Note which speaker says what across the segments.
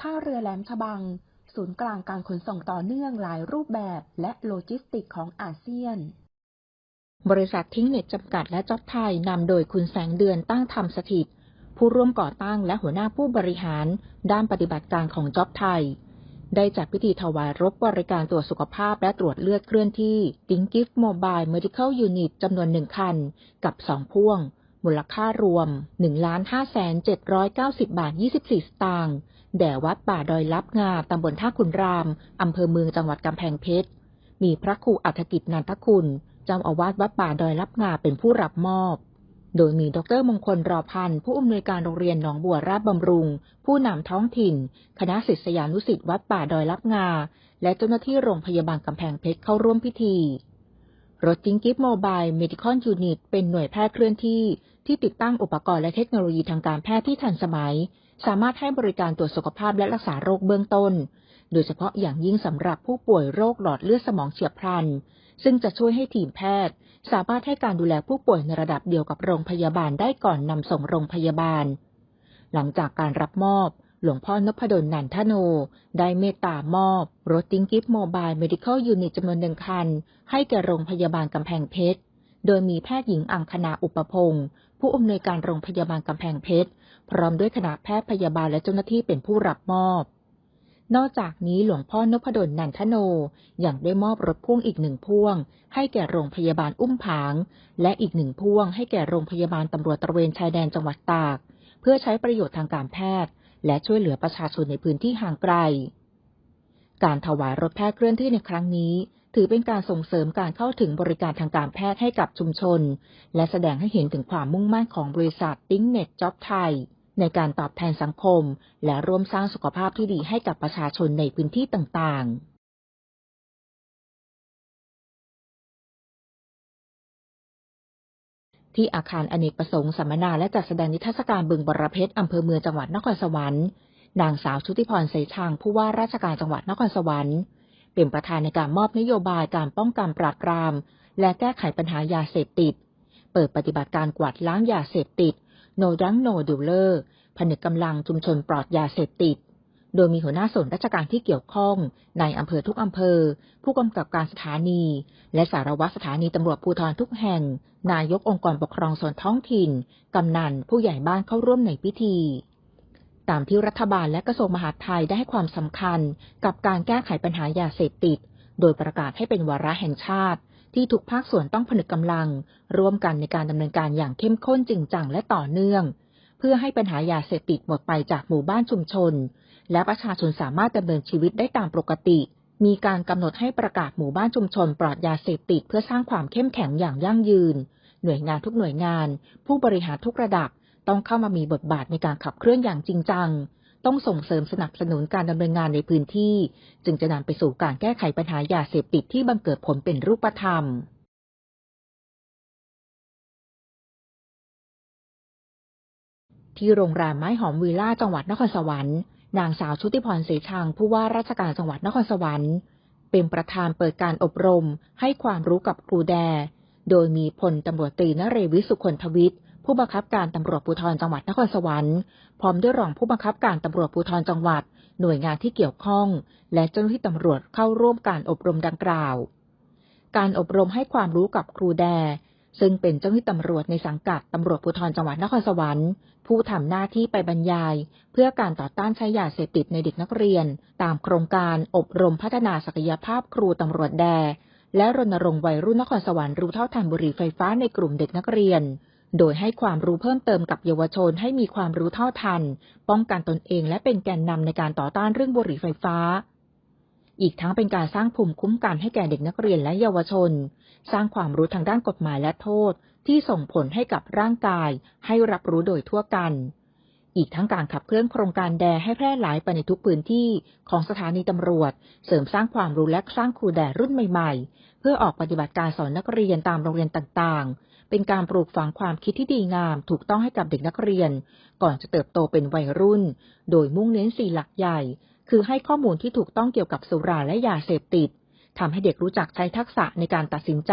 Speaker 1: ท่าเรือแหลมฉบัง ศูนย์กลางการขนส่งต่อเนื่องหลายรูปแบบและโลจิสติกของอาเซียน บริษัททิ้งเน็ตจำกัดและจ็อบไทยนำโดยคุณแสงเดือนตั้งธรรมสถิต ผู้ร่วมก่อตั้งและหัวหน้าผู้บริหาร ด้านปฏิบัติการของจ็อบไทย ได้จัดพิธีถวายรบบริการตรวจสุขภาพและตรวจเลือดเคลื่อนที่ t h i n k Gift Mobile Medical Unit จำนวนหนึ่งคัน กับสองพ่วง มูลค่ารวม 1,5,790 บาท 24 สตางค์ แด่วัดป่าดอยลับงาตำบลท่าขุนราม อำเภอเมืองจังหวัดกำแพงเพชร มีพระครูอัฐกิจนันทคุณ เจ้าอาวาสวัดป่าดอยลับงาเป็นผู้รับมอบ โดยมีดรมงคลรอพันธ์ผู้อำนวยการโรงเรียนหนองบัวราชบำรุง ผู้นำท้องถิ่น คณะศิษยานุศิษย์วัดป่าดอยลับงา และเจ้าหน้าที่โรงพยาบาลกำแพงเพชรเข้าร่วมพิธีรถจิงกิฟโมบายเมดิคอนยูนิตเป็นหน่วยแพทย์เคลื่อนที่ ที่ติดตั้งอุปกรณ์และเทคโนโลยีทางการแพทย์ที่ทันสมัย สามารถให้บริการตรวจสุขภาพและรักษาโรคเบื้องต้น โดยเฉพาะอย่างยิ่งสำหรับผู้ป่วยโรคหลอดเลือดสมองเฉียบพลัน ซึ่งจะช่วยให้ทีมแพทย์ สามารถให้การดูแลผู้ป่วยในระดับเดียวกับโรงพยาบาลได้ก่อนนำส่งโรงพยาบาล หลังจากการรับมอบ หลวงพ่อนพดลนันทโน ได้เมตตามอบรถติงกิฟต์โมบายเมดิคอลยูนิตจำนวนหนึ่งคัน ให้แก่โรงพยาบาลกำแพงเพชร โดยมีแพทย์หญิงอังคณาอุปพงศ์ผู้อำนวยการโรงพยาบาลกำแพงเพชร พร้อมด้วยคณะแพทย์พยาบาลและเจ้าหน้าที่เป็นผู้รับมอบ นอกจากนี้หลวงพ่อนพดลนันทโนยังได้มอบรถพ่วงอีกหนึ่งพ่วง ให้แก่โรงพยาบาลอุ้มผาง และอีกหนึ่งพ่วงให้แก่โรงพยาบาลตำรวจตระเวนชายแดนจังหวัดตาก เพื่อใช้ประโยชน์ทางการแพทย์ และช่วยเหลือประชาชนในพื้นที่ห่างไกล การถวายรถแพทย์เคลื่อนที่ในครั้งนี้ถือเป็นการส่งเสริมการเข้าถึงบริการทางการแพทย์ให้กับชุมชน และแสดงให้เห็นถึงความมุ่งมั่นของบริษัทติ้งเน็ตจ็อบไทย ในการตอบแทนสังคม และร่วมสร้างสุขภาพที่ดีให้กับประชาชนในพื้นที่ต่างๆที่อาคารอเนกประสงค์สัมมนาและจัดแสดงนิทรรศการบึงบรเพชรอำเภอเมืองจังหวัดนครสวรรค์ นางสาวชุติพรเสชางผู้ว่าราชการจังหวัดนครสวรรค์ เป็นประธานในการมอบนโยบายการป้องกันปราบปราม และแก้ไขปัญหายาเสพติด เปิดปฏิบัติการกวาดล้างยาเสพติด No Drug No Dealer ผนึกกำลังชุมชนปลอดยาเสพติด โดยมีหัวหน้าส่วนราชการที่เกี่ยวข้อง ในอำเภอทุกอำเภอ ผู้กำกับการสถานี และสารวัตรสถานีตำรวจภูธรทุกแห่ง นายกองค์กรปกครองส่วนท้องถิ่น กำนันผู้ใหญ่บ้านเข้าร่วมในพิธีตามที่รัฐบาลและกระทรวงมหาดไทยได้ให้ความสำคัญกับการแก้ไขปัญหายาเสพติด โดยประกาศให้เป็นวาระแห่งชาติ ที่ทุกภาคส่วนต้องผนึกกำลัง ร่วมกันในการดำเนินการอย่างเข้มข้นจริงจังและต่อเนื่อง เพื่อให้ปัญหายาเสพติดหมดไปจากหมู่บ้านชุมชน และประชาชนสามารถดำเนินชีวิตได้ตามปกติ มีการกำหนดให้ประกาศหมู่บ้านชุมชนปลอดยาเสพติดเพื่อสร้างความเข้มแข็งอย่างยั่งยืน หน่วยงานทุกหน่วยงาน ผู้บริหารทุกระดับต้องเข้ามามีบทบาทในการขับเคลื่อนอย่างจริงจัง ต้องส่งเสริมสนับสนุนการดำเนินงานในพื้นที่ จึงจะนำไปสู่การแก้ไขปัญหายาเสพติดที่บังเกิดผลเป็นรูปธรรมที่โรงแรมไม้หอมวิลล่าจังหวัดนครสวรรค์ นางสาวชุติพรเสชางผู้ว่าราชการจังหวัดนครสวรรค์ เป็นประธานเปิดการอบรม ให้ความรู้กับครูแด โดยมีพลตำรวจตรีนเรวิสุคนทวิทย์ ผู้บังคับการตำรวจภูธรจังหวัดนครสวรรค์ พร้อมด้วยรองผู้บังคับการตำรวจภูธรจังหวัด หน่วยงานที่เกี่ยวข้อง และเจ้าหน้าที่ตำรวจเข้าร่วมการอบรมดังกล่าว การอบรมให้ความรู้กับครูแด ซึ่งเป็นเจ้าหน้าที่ตำรวจในสังกัดตำรวจภูธรจังหวัดนครสวรรค์ ผู้ทำหน้าที่ไปบรรยาย เพื่อการต่อต้านใช้ยาเสพติดในเด็กนักเรียน ตามโครงการอบรมพัฒนาศักยภาพครูตำรวจแดและรณรงค์วัยรุ่นนครสวรรค์รู้เท่าทันบุหรี่ไฟฟ้าในกลุ่มเด็กนักเรียน โดยให้ความรู้เพิ่มเติมกับเยาวชนให้มีความรู้เท่าทัน ป้องกันตนเองและเป็นแกนนำในการต่อต้านเรื่องบุหรี่ไฟฟ้า อีกทั้งเป็นการสร้างภูมิคุ้มกันให้แก่เด็กนักเรียนและเยาวชน สร้างความรู้ทางด้านกฎหมายและโทษ ที่ส่งผลให้กับร่างกาย ให้รับรู้โดยทั่วกัน อีกทั้งการขับเคลื่อนโครงการแดให้แพร่หลายไปในทุกพื้นที่ของสถานีตำรวจ เสริมสร้างความรู้และสร้างครูแดรุ่นใหม่ ๆ เพื่อออกปฏิบัติการสอนนักเรียนตามโรงเรียนต่างๆ เป็นการปลูกฝังความคิดที่ดีงาม ถูกต้องให้กับเด็กนักเรียน ก่อนจะเติบโตเป็นวัยรุ่น โดยมุ่งเน้นสี่หลักใหญ่ คือให้ข้อมูลที่ถูกต้องเกี่ยวกับสุราและยาเสพติดทำให้เด็กรู้จักใช้ทักษะในการตัดสินใจ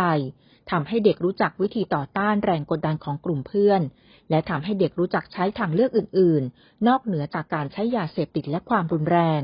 Speaker 1: ทำให้เด็กรู้จักวิธีต่อต้านแรงกดดันของกลุ่มเพื่อน และทำให้เด็กรู้จักใช้ทางเลือกอื่น ๆ นอกเหนือจากการใช้ยาเสพติดและความรุนแรง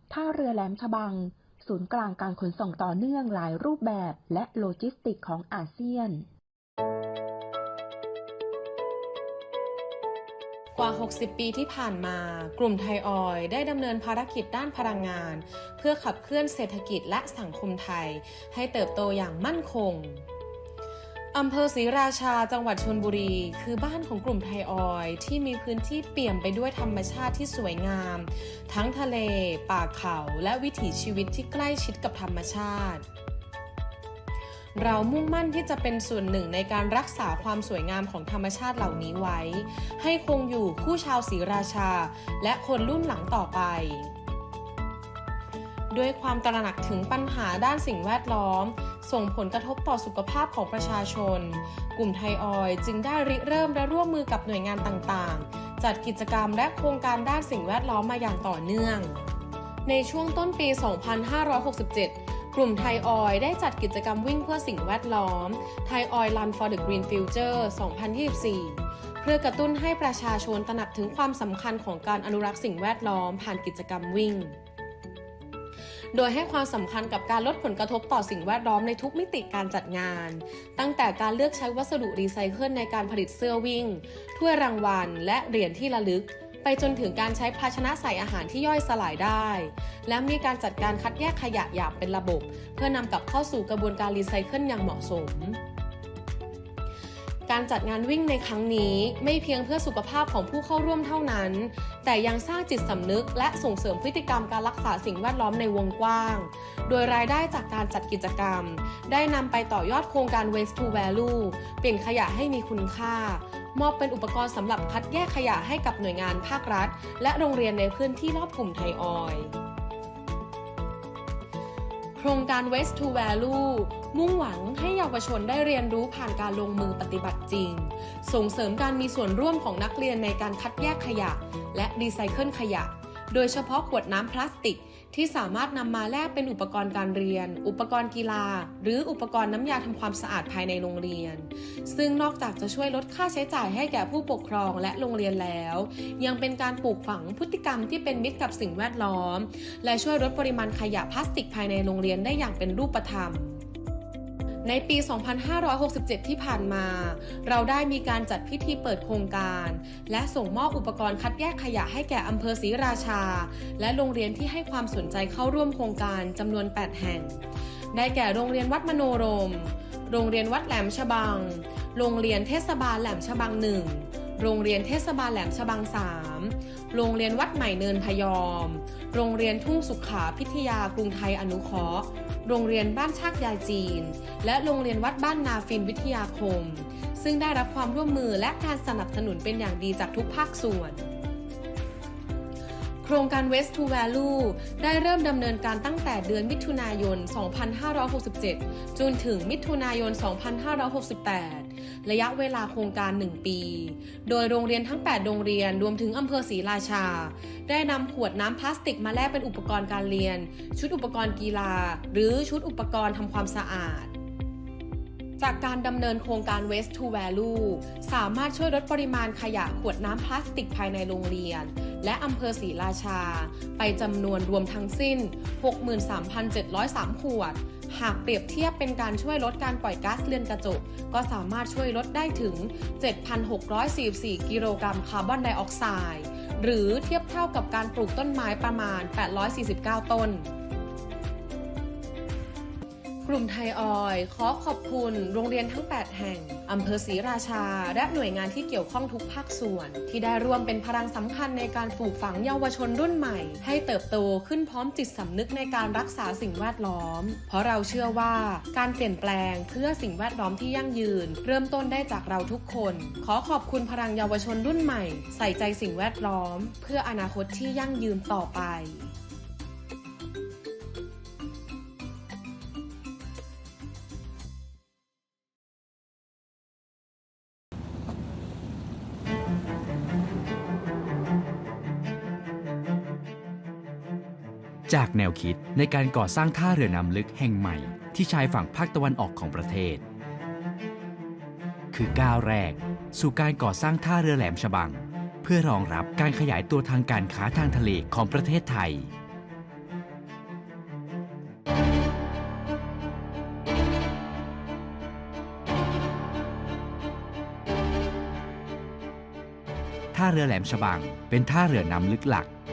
Speaker 1: ท่าเรือแหลมฉบัง ศูนย์กลางการขนส่งต่อเนื่องหลายรูปแบบและโลจิสติกของอาเซียน
Speaker 2: กว่า 60 ปีที่ผ่านมา กลุ่มไทยออยล์ได้ดำเนินภารกิจด้านพลังงาน เพื่อขับเคลื่อนเศรษฐกิจและสังคมไทย ให้เติบโตอย่างมั่นคง อำเภอศรีราชาจังหวัดชลบุรี คือบ้านของกลุ่มไทยออยที่มีพื้นที่เปี่ยมไปด้วยธรรมชาติที่สวยงาม ทั้งทะเล ป่าเขา และวิถีชีวิตที่ใกล้ชิดกับธรรมชาติ เรามุ่งมั่นที่จะเป็นส่วนหนึ่งในการรักษาความสวยงามของธรรมชาติเหล่านี้ไว้ ให้คงอยู่คู่ชาวศรีราชา และคนรุ่นหลังต่อไปด้วยความตระหนักถึงปัญหาด้านสิ่งแวดล้อม ส่งผลกระทบต่อสุขภาพของประชาชน กลุ่มไทยออยจึงได้ริเริ่มและร่วมมือกับหน่วยงานต่างๆ จัดกิจกรรมและโครงการด้านสิ่งแวดล้อมมาอย่างต่อเนื่อง ในช่วงต้นปี 2567กลุ่มไทยออยได้จัดกิจกรรมวิ่งเพื่อสิ่งแวดล้อมไทยออยล์ Run for the Green Future 2024 เพื่อกระตุ้นให้ประชาชนตระหนักถึงความสำคัญของการอนุรักษ์สิ่งแวดล้อมผ่านกิจกรรมวิ่ง โดยให้ความสำคัญกับการลดผลกระทบต่อสิ่งแวดล้อมในทุกมิติการจัดงาน ตั้งแต่การเลือกใช้วัสดุรีไซเคิลในการผลิตเสื้อวิ่ง ถ้วยรางวัล และเหรียญที่ระลึก ไปจนถึงการใช้ภาชนะใส่อาหารที่ย่อยสลายได้ และมีการจัดการคัดแยกขยะอย่างเป็นระบบ เพื่อนำกลับเข้าสู่กระบวนการรีไซเคิลอย่างเหมาะสม การจัดงานวิ่งในครั้งนี้ไม่เพียงเพื่อสุขภาพของผู้เข้าร่วมเท่านั้น แต่ยังสร้างจิตสำนึกและส่งเสริมพฤติกรรมการรักษาสิ่งแวดล้อมในวงกว้าง โดยรายได้จากการจัดกิจกรรม ได้นำไปต่อยอดโครงการ Waste to Value เปลี่ยนขยะให้มีคุณค่า มอบเป็นอุปกรณ์สำหรับคัดแยกขยะให้กับหน่วยงานภาครัฐ และโรงเรียนในพื้นที่รอบกลุ่มไทยออย โครงการ Waste to Value มุ่งหวังให้เยาวชนได้เรียนรู้ผ่านการลงมือปฏิบัติจริง ส่งเสริมการมีส่วนร่วมของนักเรียนในการคัดแยกขยะ และรีไซเคิลขยะ โดยเฉพาะขวดน้ำพลาสติก ที่สามารถนำมาแลกเป็นอุปกรณ์การเรียน อุปกรณ์กีฬา หรืออุปกรณ์น้ำยาทำความสะอาดภายในโรงเรียน ซึ่งนอกจากจะช่วยลดค่าใช้จ่ายให้แก่ผู้ปกครองและโรงเรียนแล้ว ยังเป็นการปลูกฝังพฤติกรรมที่เป็นมิตรกับสิ่งแวดล้อม และช่วยลดปริมาณขยะพลาสติกภายในโรงเรียนได้อย่างเป็นรูปธรรม ในปี 2567 ที่ผ่านมา เราได้มีการจัดพิธีเปิดโครงการ และส่งมอบอุปกรณ์คัดแยกขยะให้แก่อำเภอศรีราชา และโรงเรียนที่ให้ความสนใจเข้าร่วมโครงการจำนวน 8 แห่ง ได้แก่โรงเรียนวัดมโนรม โรงเรียนวัดแหลมฉบัง โรงเรียนเทศบาลแหลมฉบังหนึ่ง โรงเรียนเทศบาลแหลมฉบังสามโรงเรียนวัดใหม่เนินพยอม โรงเรียนทุ่งสุขาพิทยากรุงไทยอนุเคราะห์ โรงเรียนบ้านชากยายจีน และโรงเรียนวัดบ้านนาฟินวิทยาคม ซึ่งได้รับความร่วมมือและการสนับสนุนเป็นอย่างดีจากทุกภาคส่วนโครงการ Waste to Value ได้เริ่มดำเนินการตั้งแต่เดือนมิถุนายน 2567 จนถึงมิถุนายน 2568 ระยะเวลาโครงการ 1 ปี โดยโรงเรียนทั้ง 8 โรงเรียนรวมถึงอำเภอศรีราชา ได้นำขวดน้ำพลาสติกมาแลกเป็นอุปกรณ์การเรียน ชุดอุปกรณ์กีฬา หรือชุดอุปกรณ์ทำความสะอาด จากการดำเนินโครงการ Waste to Value สามารถช่วยลดปริมาณขยะขวดน้ำพลาสติกภายในโรงเรียน และอำเภอศรีราชา ไปจำนวนรวมทั้งสิ้น 63,703 ขวด หากเปรียบเทียบเป็นการช่วยลดการปล่อยก๊าซเรือนกระจก ก็สามารถช่วยลดได้ถึง 7,644 กิโลกรัมคาร์บอนไดออกไซด์ หรือเทียบเท่ากับการปลูกต้นไม้ประมาณ 849 ต้น ลุ่มไทยออยขอขอบคุณโรงเรียนทั้ง 8 แห่ง อำเภอศรีราชา และหน่วยงานที่เกี่ยวข้องทุกภาคส่วน ที่ได้ร่วมเป็นพลังสำคัญในการปลูกฝังเยาวชนรุ่นใหม่ ให้เติบโตขึ้นพร้อมจิตสำนึกในการรักษาสิ่งแวดล้อม เพราะเราเชื่อว่าการเปลี่ยนแปลงเพื่อสิ่งแวดล้อมที่ยั่งยืน เริ่มต้นได้จากเราทุกคน ขอขอบคุณพลังเยาวชนรุ่นใหม่ ใส่ใจสิ่งแวดล้อม เพื่ออนาคตที่ยั่งยืนต่อไป
Speaker 3: จากแนวคิดในการก่อสร้างท่าเรือน้ำลึกแห่งใหม่ ที่ชายฝั่งภาคตะวันออกของประเทศ คือก้าวแรก สู่การก่อสร้างท่าเรือแหลมฉบัง เพื่อรองรับการขยายตัวทางการค้าทางทะเลของประเทศไทยท่าเรือแหลมฉบัง เป็นท่าเรือน้ำลึกหลัก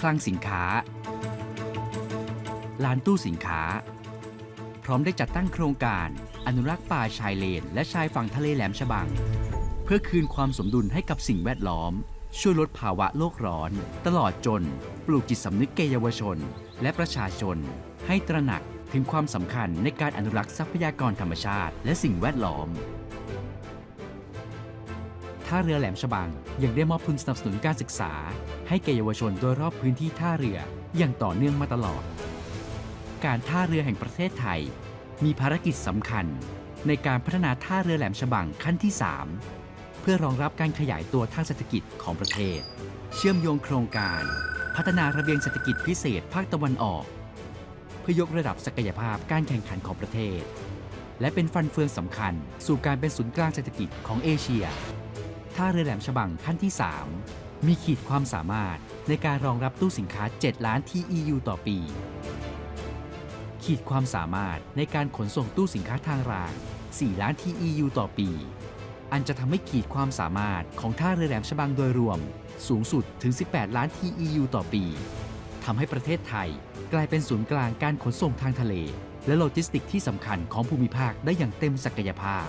Speaker 3: คลังสินค้า ลานตู้สินค้า พร้อมได้จัดตั้งโครงการ อนุรักษ์ป่าชายเลน และชายฝั่งทะเลแหลมฉบัง เพื่อคืนความสมดุลให้กับสิ่งแวดล้อม ช่วยลดภาวะโลกร้อน ตลอดจน ปลูกจิตสำนึกแก่เยาวชน และประชาชน ให้ตระหนักถึงความสำคัญในการอนุรักษ์ทรัพยากรธรรมชาติ และสิ่งแวดล้อมท่าเรือแหลมฉบังยังได้มอบทุนสนับสนุนการศึกษา ให้แก่เยาวชนโดยรอบพื้นที่ท่าเรืออย่างต่อเนื่องมาตลอด การท่าเรือแห่งประเทศไทย มีภารกิจสำคัญ ในการพัฒนาท่าเรือแหลมฉบังขั้นที่ 3 เพื่อรองรับการขยายตัวทางเศรษฐกิจของประเทศ เชื่อมโยงโครงการ พัฒนาระเบียงเศรษฐกิจพิเศษภาคตะวันออก เพื่อยกระดับศักยภาพการแข่งขันของประเทศ และเป็นฟันเฟืองสำคัญ สู่การเป็นศูนย์กลางเศรษฐกิจของเอเชียท่าเรือแหลมฉบังขั้นที่ 3 มีขีดความสามารถในการรองรับตู้สินค้า 7 ล้าน TEU ต่อปี ขีดความสามารถในการขนส่งตู้สินค้าทางราง 4 ล้าน TEU ต่อปี อันจะทำให้ขีดความสามารถของท่าเรือแหลมฉบังโดยรวม สูงสุดถึง 18 ล้าน TEU ต่อปี ทำให้ประเทศไทยกลายเป็นศูนย์กลางการขนส่งทางทะเล และโลจิสติกที่สำคัญของภูมิภาคได้อย่างเต็มศักยภาพ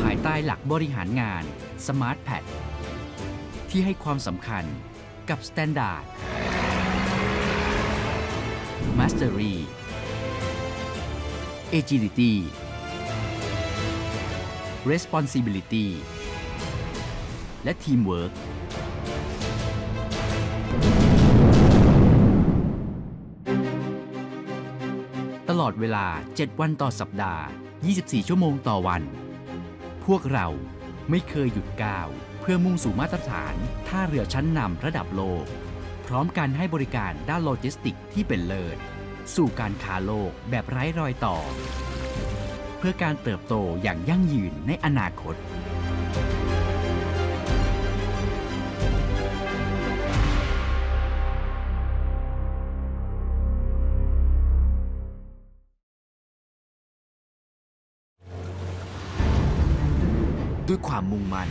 Speaker 3: ภายใต้หลักบริหารงาน Smart p a d ที่ให้ความสำคัญกับ Standard Mastery Agility Responsibility และ Teamwork ตลอดเวลา 7 วันต่อสัปดาห์ 24 ชั่วโมงต่อวัน พวกเราไม่เคยหยุดก้าว เพื่อมุ่งสู่มาตรฐานท่าเรือชั้นนำระดับโลก พร้อมการให้บริการด้านโลจิสติกที่เป็นเลิศ สู่การค้าโลกแบบไร้รอยต่อ เพื่อการเติบโตอย่างยั่งยืนในอนาคตด้วยความมุ่งมั่น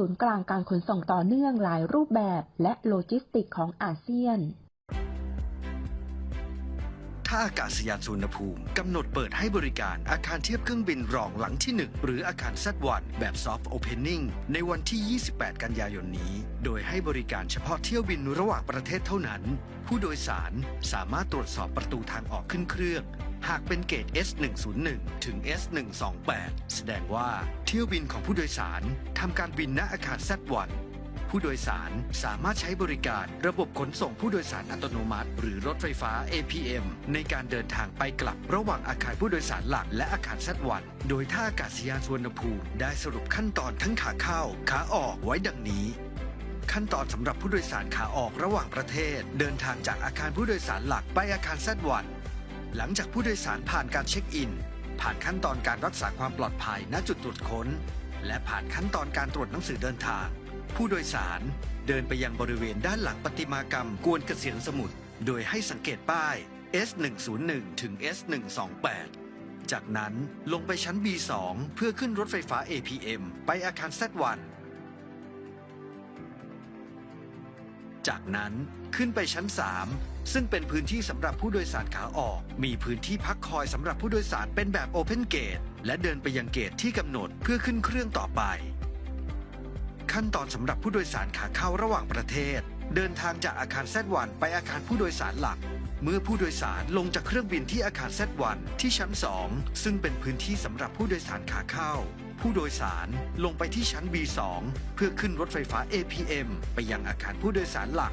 Speaker 1: ศูนย์กลางการขนส่งต่อเนื่องหลายรูปแบบและโลจิสติกของอาเซียน
Speaker 4: ท่าอากาศยานสุวรรณภูมิกำหนดเปิดให้บริการอาคารเทียบเครื่องบินรองหลังที่ 1 หรืออาคาร Z1 แบบ Soft Opening ในวันที่ 28 กันยายนนี้ โดยให้บริการเฉพาะเที่ยวบินระหว่างประเทศเท่านั้น ผู้โดยสารสามารถตรวจสอบประตูทางออกขึ้นเครื่อง หากเป็นเกต S101 ถึง S128 แสดงว่าเที่ยวบินของผู้โดยสารทำการบินณอาคาร Z1 ผู้โดยสารสามารถใช้บริการระบบขนส่งผู้โดยสารอัตโนมัติ หรือรถไฟฟ้า APM ในการเดินทางไปกลับระหว่างอาคารผู้โดยสารหลักและอาคารซัดวัน โดยท่าอากาศยานสุวรรณภูมิได้สรุปขั้นตอนทั้งขาเข้าขาออกไว้ดังนี้ ขั้นตอนสำหรับผู้โดยสารขาออกระหว่างประเทศ เดินทางจากอาคารผู้โดยสารหลักไปอาคารซัดวัน หลังจากผู้โดยสารผ่านการเช็คอิน ผ่านขั้นตอนการรักษาความปลอดภัยณจุดตรวจค้น และผ่านขั้นตอนการตรวจหนังสือเดินทาง ผู้โดยสารเดินไปยังบริเวณด้านหลังประติมากรรมกวนเกษียณสมุทรโดยให้สังเกตป้าย S101 ถึง S128 จากนั้นลงไปชั้น B2 เพื่อขึ้นรถไฟฟ้า APM ไปอาคาร Z1 จากนั้นขึ้นไปชั้น 3 ซึ่งเป็นพื้นที่สำหรับผู้โดยสารขาออก มีพื้นที่พักคอยสำหรับผู้โดยสารเป็นแบบ Open Gate และเดินไปยังเกตที่กำหนดเพื่อขึ้นเครื่องต่อไป ขั้นตอนสำหรับผู้โดยสารขาเข้าระหว่างประเทศ เดินทางจากอาคาร Z1 ไปอาคารผู้โดยสารหลัก เมื่อผู้โดยสารลงจากเครื่องบินที่อาคาร Z1 ที่ชั้น 2 ซึ่งเป็นพื้นที่สำหรับผู้โดยสารขาเข้า ผู้โดยสารลงไปที่ชั้น B2 เพื่อขึ้นรถไฟฟ้า APM ไปยังอาคารผู้โดยสารหลัก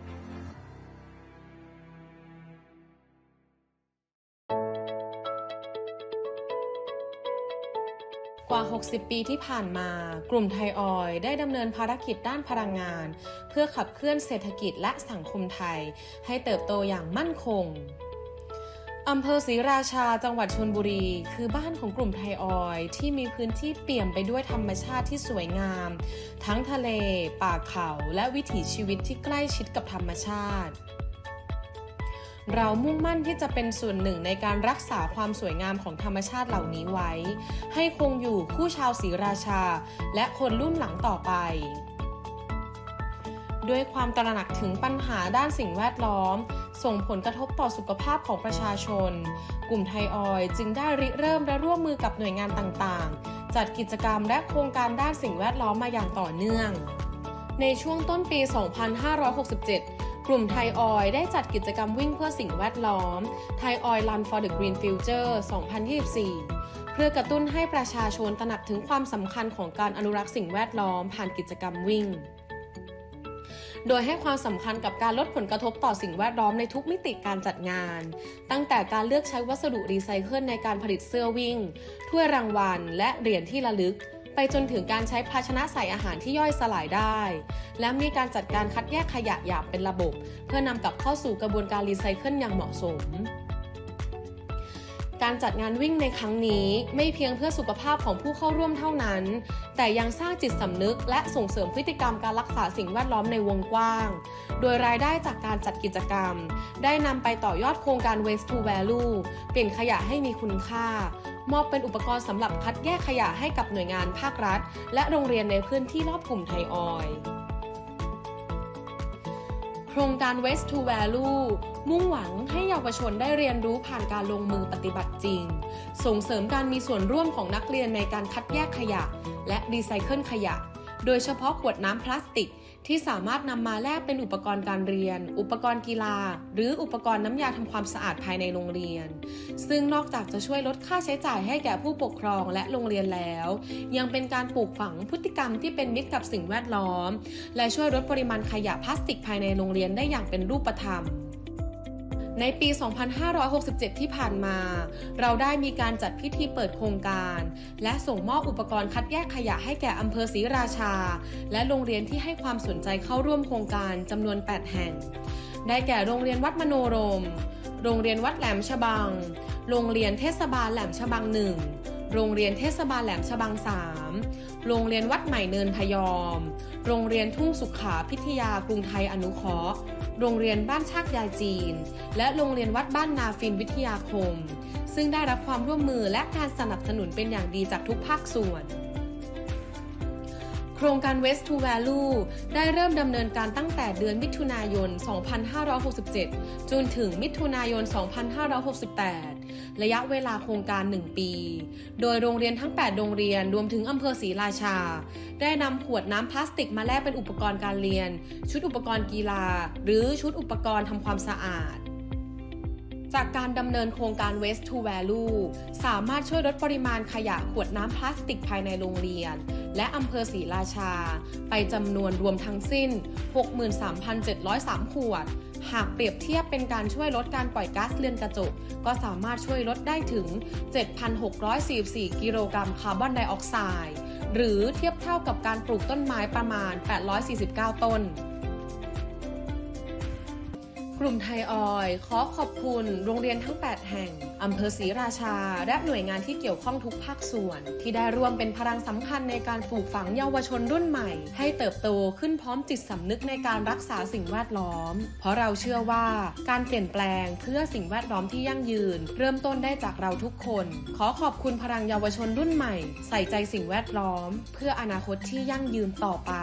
Speaker 2: กว่า 60 ปีที่ผ่านมา กลุ่มไทยออยล์ได้ดำเนินภารกิจด้านพลังงาน เพื่อขับเคลื่อนเศรษฐกิจและสังคมไทย ให้เติบโตอย่างมั่นคงอำเภอศรีราชาจังหวัดชลบุรี คือบ้านของกลุ่มไทยออยล์ที่มีพื้นที่เปี่ยมไปด้วยธรรมชาติที่สวยงาม ทั้งทะเล ป่าเขา และวิถีชีวิตที่ใกล้ชิดกับธรรมชาติ เรามุ่งมั่นที่จะเป็นส่วนหนึ่งในการรักษาความสวยงามของธรรมชาติเหล่านี้ไว้ ให้คงอยู่คู่ชาวศรีราชา และคนรุ่นหลังต่อไปด้วยความตระหนักถึงปัญหาด้านสิ่งแวดล้อม ส่งผลกระทบต่อสุขภาพของประชาชน กลุ่มไทยออยจึงได้ริเริ่มและร่วมมือกับหน่วยงานต่างๆ จัดกิจกรรมและโครงการด้านสิ่งแวดล้อมมาอย่างต่อเนื่อง ในช่วงต้นปี 2567 กลุ่มไทยออยได้จัดกิจกรรมวิ่งเพื่อสิ่งแวดล้อมไทยออยล์ Run for the Green Future 2024 เพื่อกระตุ้นให้ประชาชนตระหนักถึงความสำคัญของการอนุรักษ์สิ่งแวดล้อมผ่านกิจกรรมวิ่ง โดยให้ความสำคัญกับการลดผลกระทบต่อสิ่งแวดล้อมในทุกมิติการจัดงาน ตั้งแต่การเลือกใช้วัสดุรีไซเคิลในการผลิตเสื้อวิ่ง ถ้วยรางวัล และเหรียญที่ระลึก ไปจนถึงการใช้ภาชนะใส่อาหารที่ย่อยสลายได้ และมีการจัดการคัดแยกขยะอย่างเป็นระบบ เพื่อนำกลับเข้าสู่กระบวนการรีไซเคิลอย่างเหมาะสม การจัดงานวิ่งในครั้งนี้ไม่เพียงเพื่อสุขภาพของผู้เข้าร่วมเท่านั้น แต่ยังสร้างจิตสำนึกและส่งเสริมพฤติกรรมการรักษาสิ่งแวดล้อมในวงกว้าง โดยรายได้จากการจัดกิจกรรม ได้นำไปต่อยอดโครงการ Waste to Value เปลี่ยนขยะให้มีคุณค่า มอบเป็นอุปกรณ์สำหรับคัดแยกขยะให้กับหน่วยงานภาครัฐ และโรงเรียนในพื้นที่รอบกลุ่มไทยออยโครงการ Waste to Value มุ่งหวังให้เยาวชนได้เรียนรู้ผ่านการลงมือปฏิบัติจริง ส่งเสริมการมีส่วนร่วมของนักเรียนในการคัดแยกขยะ และรีไซเคิลขยะ โดยเฉพาะขวดน้ำพลาสติก ที่สามารถนำมาแลกเป็นอุปกรณ์การเรียน อุปกรณ์กีฬา หรืออุปกรณ์น้ำยาทำความสะอาดภายในโรงเรียน ซึ่งนอกจากจะช่วยลดค่าใช้จ่ายให้แก่ผู้ปกครองและโรงเรียนแล้ว ยังเป็นการปลูกฝังพฤติกรรมที่เป็นมิตรกับสิ่งแวดล้อม และช่วยลดปริมาณขยะพลาสติกภายในโรงเรียนได้อย่างเป็นรูปธรรม ในปี 2567 ที่ผ่านมา เราได้มีการจัดพิธีเปิดโครงการ และส่งมอบอุปกรณ์คัดแยกขยะให้แก่อำเภอศรีราชา และโรงเรียนที่ให้ความสนใจเข้าร่วมโครงการจำนวน 8 แห่ง ได้แก่โรงเรียนวัดมโนรม โรงเรียนวัดแหลมฉบัง โรงเรียนเทศบาลแหลมฉบังหนึ่ง โรงเรียนเทศบาลแหลมฉบังสามโรงเรียนวัดใหม่เนินพยอม โรงเรียนทุ่งสุขาพิทยากรุงไทยอนุเคราะห์ โรงเรียนบ้านชากยายจีน และโรงเรียนวัดบ้านนาฟินวิทยาคม ซึ่งได้รับความร่วมมือและการสนับสนุนเป็นอย่างดีจากทุกภาคส่วน ครงการ Waste to Value ได้เริ่มดำเนินการตั้งแต่เดือนมิถุนายน 2567 จนถึงมิถุนายน 2568 ระยะเวลาโครงการ 1 ปี โดยโรงเรียนทั้ง 8 โรงเรียนรวมถึงอำเภอศรีราชา ได้นำขวดน้ำพลาสติกมาแลกเป็นอุปกรณ์การเรียน ชุดอุปกรณ์กีฬา หรือชุดอุปกรณ์ทำความสะอาด จากการดำเนินโครงการ Waste to Value สามารถช่วยลดปริมาณขยะขวดน้ำพลาสติกภายในโรงเรียน และอำเภอศรีราชา ไปจำนวนรวมทั้งสิ้น 63,703 ขวด หากเปรียบเทียบเป็นการช่วยลดการปล่อยก๊าซเรือนกระจก ก็สามารถช่วยลดได้ถึง 7,644 กิโลกรัมคาร์บอนไดออกไซด์ หรือเทียบเท่ากับการปลูกต้นไม้ประมาณ 849 ต้น กลุ่มไทยออยขอขอบคุณโรงเรียนทั้ง 8 แห่ง อำเภอศรีราชา และหน่วยงานที่เกี่ยวข้องทุกภาคส่วน ที่ได้ร่วมเป็นพลังสำคัญในการปลูกฝังเยาวชนรุ่นใหม่ ให้เติบโตขึ้นพร้อมจิตสำนึกในการรักษาสิ่งแวดล้อม เพราะเราเชื่อว่าการเปลี่ยนแปลงเพื่อสิ่งแวดล้อมที่ยั่งยืน เริ่มต้นได้จากเราทุกคน ขอขอบคุณพลังเยาวชนรุ่นใหม่ ใส่ใจสิ่งแวดล้อม เพื่ออนาคตที่ยั่งยืนต่อไป